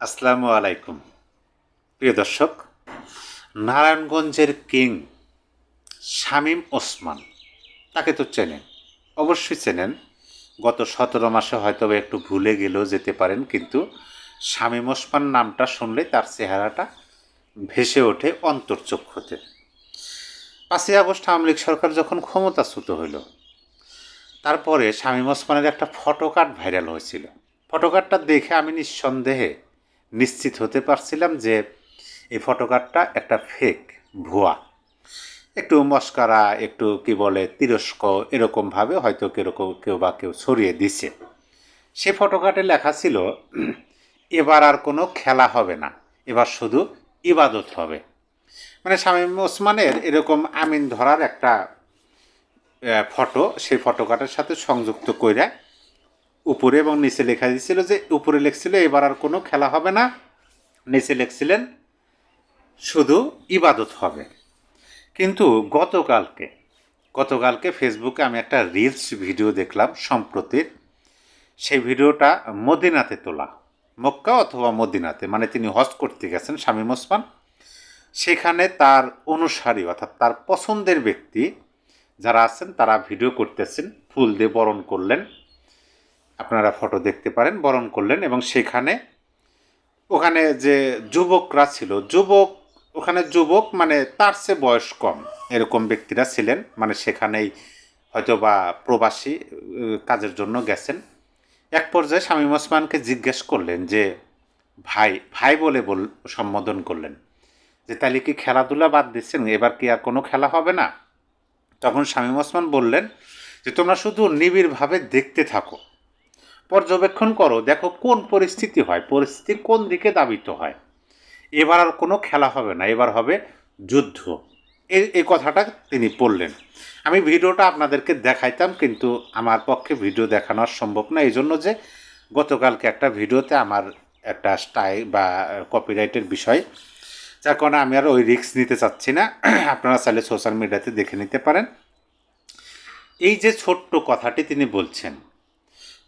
আসসালামু আলাইকুম। প্রিয় দর্শক, নারায়ণগঞ্জের কিং শামীম ওসমান, তাকে তো চেনেন, অবশ্যই চেনেন। গত সতেরো মাসে হয়তো একটু ভুলে গেলেও যেতে পারেন, কিন্তু শামীম ওসমান নামটা শুনলে তার চেহারাটা ভেসে ওঠে অন্তর্চক্ষুতে। পাঁচই আগস্ট আওয়ামী লীগ সরকার যখন ক্ষমতাচ্যুত হইল, তারপরে শামীম ওসমানের একটা ফটো কার্ড ভাইরাল হয়েছিল। ফটো কার্ডটা দেখে আমি নিঃসন্দেহে নিশ্চিত হতে পারছিলাম যে এই ফটো কার্ডটা একটা ফেক ভুয়া। একটু মস্কারা, একটু কি বলে তিরস্ক এরকমভাবে হয়তো কেরকম কেউ বা কেউ ছড়িয়ে দিছে। সে ফটো কার্ডে লেখা ছিল, এবার আর কোনো খেলা হবে না, এবার শুধু ইবাদত হবে। মানে শামীম ওসমানের এরকম আমিন ধরার একটা ফটো সেই ফটো কার্ডের সাথে সংযুক্ত কইরা উপরে এবং নিচে লেখা দিয়েছিল যে উপরে লিখছিল, এবার আর কোনো খেলা হবে না। নিচে লিখছিলেন, শুধু ইবাদত হবে। কিন্তু গতকালকে গতকালকে ফেসবুকে আমি একটা রিলস ভিডিও দেখলাম সম্প্রতি। সেই ভিডিওটা মদিনাতে তোলা। মক্কা অথবা মদিনাতে মানে তিনি হজ করতে গেছেন শামীম ওসমান। সেখানে তার অনুসারী, অর্থাৎ তার পছন্দের ব্যক্তি যারা আছেন, তারা ভিডিও করতেছেন, ফুল দিয়ে বরণ করলেন। আপনারা ফটো দেখতে পারেন, বরণ করলেন এবং সেখানে ওখানে যে যুবকরা ছিল, যুবক, ওখানে যুবক মানে তার চেয়ে বয়স কম এরকম ব্যক্তিরা ছিলেন মানে সেখানেই হয়তো বা প্রবাসী কাজের জন্য গেছেন। এক পর্যায়ে শামীম ওসমানকে জিজ্ঞেস করলেন যে, ভাই ভাই বলে বল, সম্বোধন করলেন যে তাহলে কি খেলাধুলা বাদ দিচ্ছেন? এবার কি আর কোনো খেলা হবে না? তখন শামীম ওসমান বললেন যে, তোমরা শুধু নিবিড়ভাবে দেখতে থাকো। পর্যবেক্ষণ করো, দেখো কোন পরিস্থিতি হয়, পরিস্থিতি কোন দিকে দাবিত হয়। এবার আর কোনো খেলা হবে না, এবার হবে যুদ্ধ। এই এই কথাটা তিনি বললেন। আমি ভিডিওটা আপনাদেরকে দেখাইতাম, কিন্তু আমার পক্ষে ভিডিও দেখানো সম্ভব না, এই জন্য যে গতকালকে একটা ভিডিওতে আমার একটা স্টাই বা কপিরাইটের বিষয়, যার কারণে আমি আর ওই রিস্ক নিতে চাচ্ছি না। আপনারা চাইলে সোশ্যাল মিডিয়াতে দেখে নিতে পারেন। এই যে ছোট্ট কথাটি তিনি বলছেন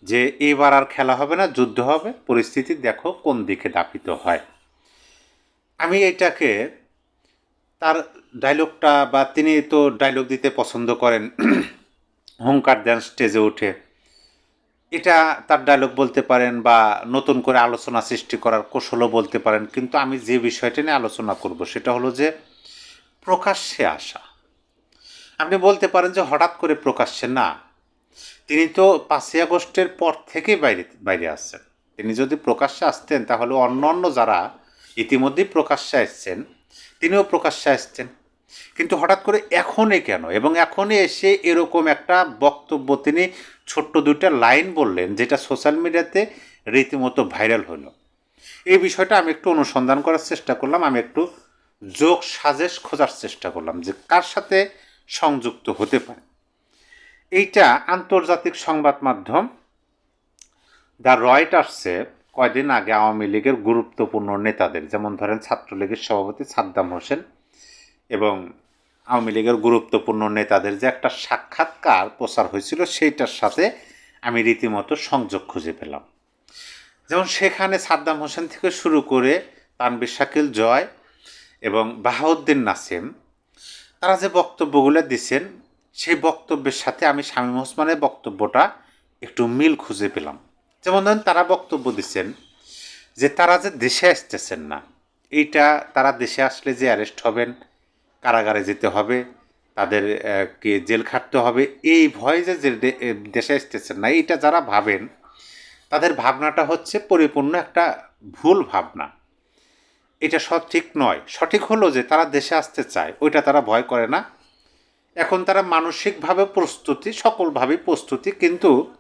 যে এবার আর খেলা হবে না, যুদ্ধ হবে। পরিস্থিতি দেখো কোন দিকে দাপিত হয়। আমি এটাকে তার ডায়লগটা বা তিনি তো ডায়লগ দিতে পছন্দ করেন, হুঙ্কার দেন স্টেজে উঠে। এটা তার ডায়লগ বলতে পারেন বা নতুন করে আলোচনা সৃষ্টি করার কৌশলও বলতে পারেন, কিন্তু আমি যে বিষয়টা নিয়ে আলোচনা করব সেটা হলো যে প্রকাশ্যে আসা। আপনি বলতে পারেন যে হঠাৎ করে প্রকাশ্যে না তিনি তো পাঁচই আগস্টের পর থেকেই বাইরে বাইরে আসছেন। তিনি যদি প্রকাশ্যে আসতেন, তাহলে অন্য অন্য যারা ইতিমধ্যেই প্রকাশ্যে আসছেন, তিনিও প্রকাশ্যে আসছেন। কিন্তু হঠাৎ করে এখনই কেন? এবং এখনই এসে এরকম একটা বক্তব্য তিনি ছোট্ট দুইটা লাইন বললেন, যেটা সোশ্যাল মিডিয়াতে রীতিমতো ভাইরাল হলো। এই বিষয়টা আমি একটু অনুসন্ধান করার চেষ্টা করলাম, আমি একটু যোগ সাজেশ খোঁজার চেষ্টা করলাম যে কার সাথে সংযুক্ত হতে পারে। এইটা আন্তর্জাতিক সংবাদ মাধ্যম। দ্য রয়টার্সে কয়দিন আগে আওয়ামী লীগের গুরুত্বপূর্ণ নেতাদের, যেমন ধরেন ছাত্রলীগের সভাপতি সাদ্দাম হোসেন এবং আওয়ামী লীগের গুরুত্বপূর্ণ নেতাদের যে একটা সাক্ষাৎকার প্রচার হয়েছিল, সেইটার সাথে আমি রীতিমতো সংযোগ খুঁজে পেলাম। যেমন সেখানে সাদ্দাম হোসেন থেকে শুরু করে তানবির শাকিল জয় এবং বাহাউদ্দিন নাসিম, তারা যে বক্তব্যগুলো দিচ্ছেন সেই বক্তব্যের সাথে আমি শামীম ওসমানের বক্তব্যটা একটু মিল খুঁজে পেলাম। যেমন ধরেন তারা বক্তব্য দিচ্ছেন যে তারা যে দেশে আসতেছেন না এইটা তারা দেশে আসলে যে অ্যারেস্ট হবেন কারাগারে যেতে হবে তাদের আহ, কে জেল খাটতে হবে এই ভয়ে যে দেশে আসতেছেন না এইটা যারা ভাবেন তাদের ভাবনাটা হচ্ছে পরিপূর্ণ একটা ভুল ভাবনা। এটা সঠিক নয়। সঠিক হলো যে তারা দেশে আসতে চায় ওইটা তারা ভয় করে না। এখন তারা মানসিকভাবে প্রস্তুতি সকলভাবেই প্রস্তুতি, কিন্তু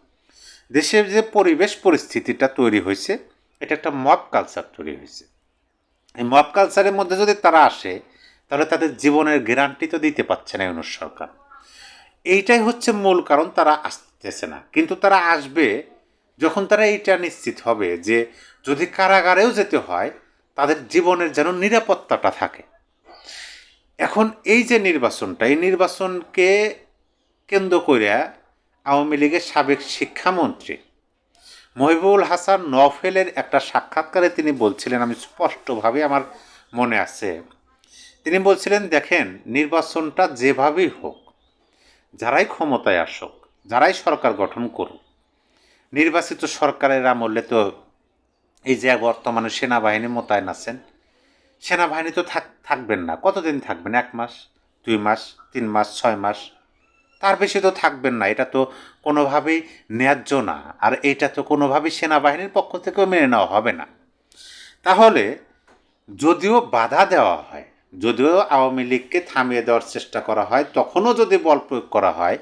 দেশের যে পরিবেশ পরিস্থিতিটা তৈরি হয়েছে, এটা একটা মব কালচার তৈরি হয়েছে। এই মব কালচারের মধ্যে যদি তারা আসে, তাহলে তাদের জীবনের গ্যারান্টি তো দিতে পারছে না ইউনুস সরকার। এইটাই হচ্ছে মূল কারণ, তারা আসতেছে না। কিন্তু তারা আসবে যখন তারা এইটা নিশ্চিত হবে যে যদি কারাগারেও যেতে হয়, তাদের জীবনের যেন নিরাপত্তাটা থাকে। এখন এই যে নির্বাচনটা, এই নির্বাচনকে কেন্দ্র করে আওয়ামী লীগের সাবেক শিক্ষামন্ত্রী মহিবুল হাসান নফেলের একটা সাক্ষাৎকারে তিনি বলছিলেন, আমি স্পষ্টভাবে আমার মনে আছে। তিনি বলছিলেন, দেখেন, নির্বাচনটা যেভাবেই হোক, যারাই ক্ষমতায় আসুক, যারাই সরকার গঠন করুক, নির্বাচিত সরকারের আমলে তো এই যে বর্তমানে সেনাবাহিনী মোতায়েন আছেন সেনাবাহিনী তো থাক থাকবেন না। কতদিন থাকবেন? এক মাস, দুই মাস, তিন মাস, ছয় মাস? তার বেশি তো থাকবেন না। এটা তো কোনোভাবেই ন্যায্য না। আর এটা তো কোনোভাবেই সেনাবাহিনীর পক্ষ থেকেও মেনে নেওয়া হবে না। তাহলে যদিও বাধা দেওয়া হয়, যদিও আওয়ামী লীগকে থামিয়ে দেওয়ার চেষ্টা করা হয়, তখনও যদি বল প্রয়োগ করা হয়,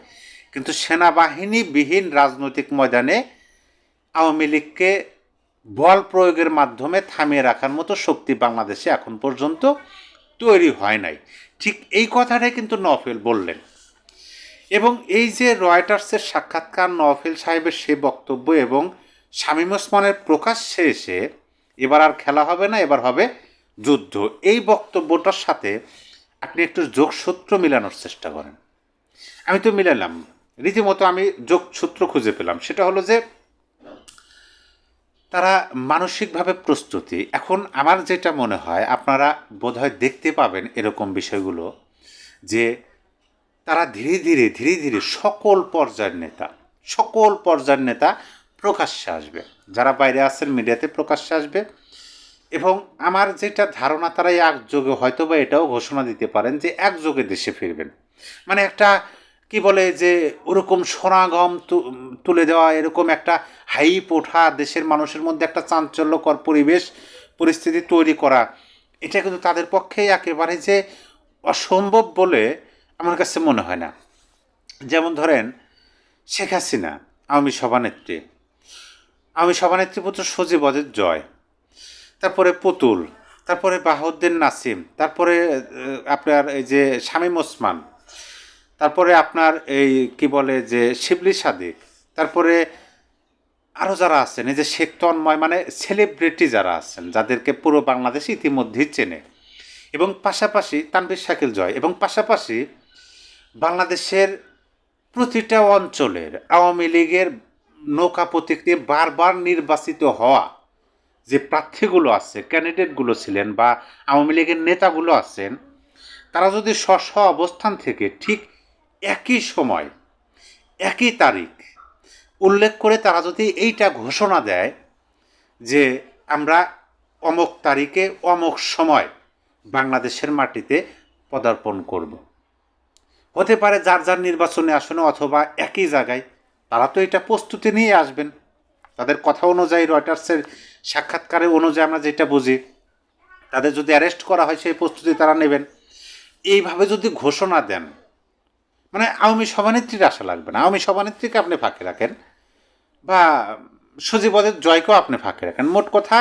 কিন্তু সেনাবাহিনীবিহীন রাজনৈতিক ময়দানে আওয়ামী লীগকে বল প্রয়োগের মাধ্যমে থামিয়ে রাখার মতো শক্তি বাংলাদেশে এখন পর্যন্ত তৈরি হয় নাই। ঠিক এই কথাটাই কিন্তু নফেল বললেন। এবং এই যে রয়টার্সের সাক্ষাৎকার নফেল সাহেবের সে বক্তব্য এবং শামীম ওসমানের প্রকাশ্যে এসে এবার আর খেলা হবে না, এবার হবে যুদ্ধ। এই বক্তব্যটার সাথে আপনি একটু যোগসূত্র মিলানোর চেষ্টা করেন। আমি তো মিলালাম। রীতিমতো আমি যোগসূত্র খুঁজে পেলাম। সেটা হলো যে তারা মানসিকভাবে প্রস্তুতি। এখন আমার যেটা মনে হয়, আপনারা বোধহয় দেখতে পাবেন এরকম বিষয়গুলো, যে তারা ধীরে ধীরে ধীরে ধীরে সকল পর্যায়ের নেতা, সকল পর্যায়ের নেতা প্রকাশ্যে আসবে। যারা বাইরে আছেন, মিডিয়াতে প্রকাশ্যে আসবে। এবং আমার যেটা ধারণা, তারা একযোগে হয়তো বা এটাও ঘোষণা দিতে পারেন যে একযোগে দেশে ফিরবেন। মানে একটা কি বলে যে ওরকম সোনাগম তুলে দেওয়া, এরকম একটা হাইপ ওঠা, দেশের মানুষের মধ্যে একটা চাঞ্চল্যকর পরিবেশ, পরিস্থিতি তৈরি করা। এটা কিন্তু তাদের পক্ষে একেবারে যে অসম্ভব বলে আমার কাছে মনে হয় না। যেমন ধরেন, শেখ হাসিনা, আওয়ামী সভানেত্রী। আওয়ামী সভানেত্রী পুত্র সজীব জয়। তারপরে পুতুল। তারপরে বাহাউদ্দিন নাসিম। তারপরে আপনার এই যে শামীম ওসমান। তারপরে আপনার এই কি বলে যে শিবলি সাদিক, তারপরে আরও যারা আছেন, এই যে শেখ তন্ময় মানে সেলিব্রিটি যারা আছেন, যাদেরকে পুরো বাংলাদেশ ইতিমধ্যেই চেনে। এবং পাশাপাশি তানভীর শাকিল জয়, এবং পাশাপাশি বাংলাদেশের প্রতিটা অঞ্চলের আওয়ামী লীগের নৌকা প্রতীক নিয়ে বারবার নির্বাচিত হওয়া যে প্রার্থীগুলো আছে ক্যান্ডিডেটগুলো ছিলেন বা আওয়ামী লীগের নেতাগুলো আছেন, তারা যদি স্ব অবস্থান থেকে ঠিক একই সময়, একই তারিখ উল্লেখ করে তারা যদি এইটা ঘোষণা দেয় যে আমরা অমক তারিখে অমক সময় বাংলাদেশের মাটিতে পদার্পণ করব। হতে পারে যার যার নির্বাচনে আসনে অথবা একই জায়গায় তারা তো এটা প্রস্তুতি নিয়ে আসবেন। তাদের কথা অনুযায়ী রয়টার্সের সাক্ষাৎকারে অনুযায়ী আমরা যেটা বুঝি, তাদের যদি অ্যারেস্ট করা হয় সেই প্রস্তুতি তারা নেবেন। এইভাবে যদি ঘোষণা দেন মানে আওয়ামী সভানেত্রীর আশা লাগবে না। আওয়ামী সভানেত্রীকে আপনি ফাঁকে রাখেন বা সজীবদের জয়কেও আপনি ফাঁকে রাখেন। মোট কথা,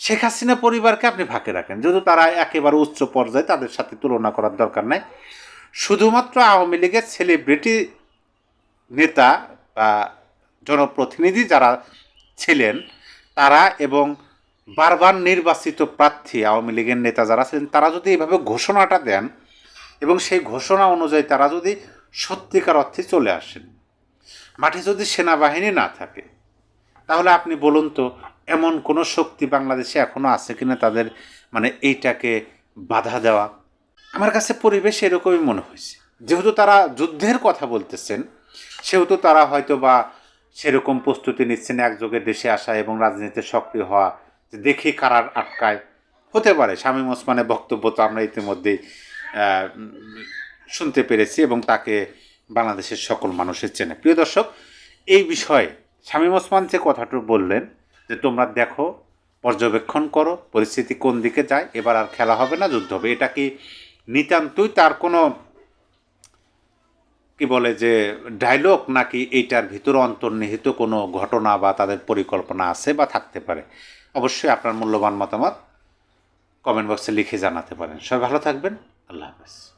শেখ হাসিনা পরিবারকে আপনি ফাঁকে রাখেন। যদি তারা একেবারে উচ্চ পর্যায়ে, তাদের সাথে তুলনা করার দরকার নাই। শুধুমাত্র আওয়ামী লীগের সেলিব্রিটি নেতা বা জনপ্রতিনিধি যারা ছিলেন, তারা এবং বারবার নির্বাচিত প্রার্থী আওয়ামী লীগের নেতা যারা ছিলেন, তারা যদি এভাবে ঘোষণাটা দেন এবং সেই ঘোষণা অনুযায়ী তারা যদি সত্যিকার অর্থে চলে আসেন, মাঠে যদি সেনাবাহিনী না থাকে, তাহলে আপনি বলুন তো, এমন কোনো শক্তি বাংলাদেশে এখনও আছে কিনা তাদের মানে এইটাকে বাধা দেওয়া? আমার কাছে পরিবেশ এরকমই মনে হয়েছে। যেহেতু তারা যুদ্ধের কথা বলতেছেন, সেহেতু তারা হয়তো বা সেরকম প্রস্তুতি নিচ্ছেন একযোগে দেশে আসা এবং রাজনীতিতে সক্রিয় হওয়া দেখি কারার আটকায়। হতে পারে, শামীম ওসমানের বক্তব্য তো আমরা ইতিমধ্যেই শুনতে পেরেছি এবং তাকে বাংলাদেশের সকল মানুষের চেনে। প্রিয় দর্শক, এই বিষয়ে শামীম ওসমান যে কথাটা বললেন, যে তোমরা দেখো, পর্যবেক্ষণ করো, পরিস্থিতি কোন দিকে যায়, এবার আর খেলা হবে না, যুদ্ধ হবে। এটা কি নিতান্তই তার কোনো, কি বলে যে ডায়লগ নাকি এইটার ভিতরে অন্তর্নিহিত কোনো ঘটনা বা তাদের পরিকল্পনা আছে বা থাকতে পারে? অবশ্যই আপনার মূল্যবান মতামত কমেন্ট বক্সে লিখে জানাতে পারেন। সবাই ভালো থাকবেন। আল্লাহ হাফেজ